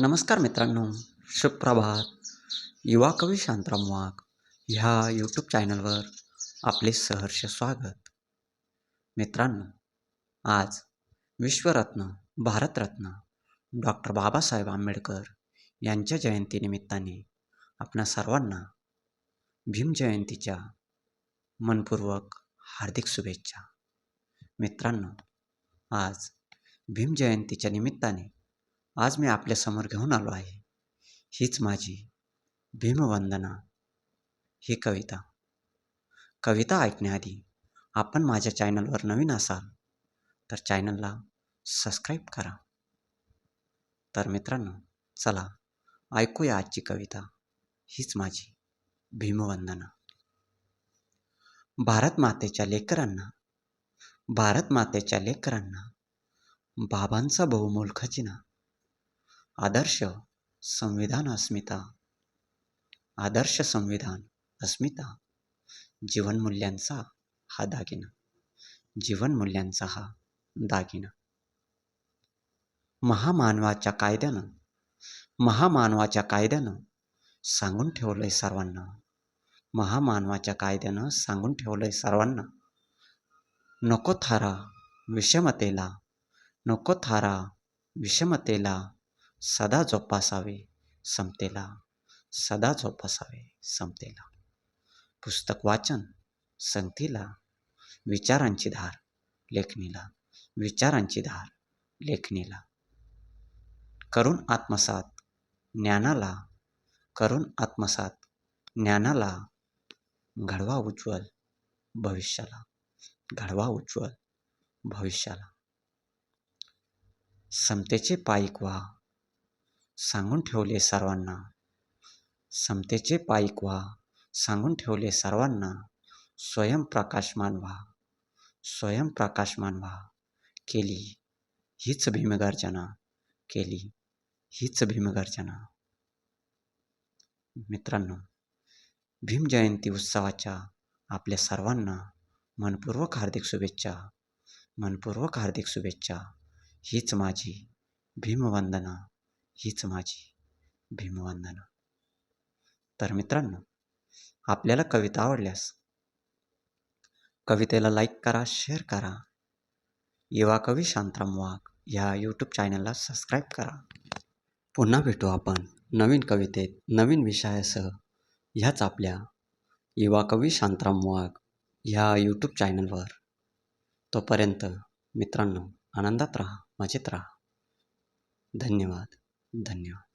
नमस्कार मित्रांनो सुप्रभात. युवा कवी शांतराम वाघ ह्या यूट्यूब चॅनलवर आपले सहर्ष स्वागत. मित्रांनो आज विश्वरत्न भारतरत्न डॉक्टर बाबासाहेब आंबेडकर यांच्या जयंतीनिमित्ताने आपणा सर्वांना भीम जयंतीच्या मनपूर्वक हार्दिक शुभेच्छा. मित्रांनो आज भीम जयंतीच्या निमित्ताने आज मी आपल्यासमोर घेऊन आलो आहे. हीच माझी भीमवंदना. ही कविता. कविता ऐकण्याआधी आपण माझ्या चॅनलवर नवीन असाल तर चॅनलला सबस्क्राईब करा. तर मित्रांनो चला ऐकूया आजची कविता. हीच माझी भीमवंदना. भारत मातेच्या लेकरांना भारत मातेच्या लेकरांना बाबांचा बहुमोल खजिना आदर्श संविधान अस्मिता. आदर्श संविधान अस्मिता. जीवनमूल्यांचा हा दागिना. जीवनमूल्यांचा हा दागिना. महामानवाच्या कायद्यानं महामानवाच्या कायद्यानं सांगून ठेवलंय सर्वांना. महामानवाच्या कायद्यानं सांगून ठेवलंय सर्वांना. नको थारा विषमतेला नको थारा विषमतेला सदा जोपासावे समतेला. सदा जोपासावे समतेला. पुस्तक वाचन संगतीला. विचारांची धार लेखणीला. विचारांची धार लेखणीला. करून आत्मसात ज्ञानाला. करून आत्मसात ज्ञानाला. घडवा उज्ज्वल भविष्याला. घडवा उज्ज्वल भविष्याला. समतेचे पायिक व्हा. सांगून ठेवले सर्वांना. समतेचे पायिक व्हा सांगून ठेवले सर्वांना. स्वयंप्रकाशमान व्हा स्वयंप्रकाशमान व्हा. केली हीच भीमगर्जना केली हीच भीमगर्जना. मित्रांनो भीम जयंती उत्सवाच्या आपल्या सर्वांना मनपूर्वक हार्दिक शुभेच्छा मनपूर्वक हार्दिक शुभेच्छा. हीच माझी भीमवंदना. हीच माझी भीमवंदना तर मित्रांनो आपल्याला कविता आवडल्यास कवितेला लाईक करा शेअर करा. युवा कवी शांतराम वाघ ह्या यूट्यूब चॅनलला सबस्क्राईब करा. पुन्हा भेटू आपण नवीन कवितेत नवीन विषयासह. ह्याच आपल्या युवा कवी शांतराम वाघ ह्या यूट्यूब चॅनलवर तोपर्यंत मित्रांनो आनंदात राहा मजेत राहा. धन्यवाद. धन्यवाद.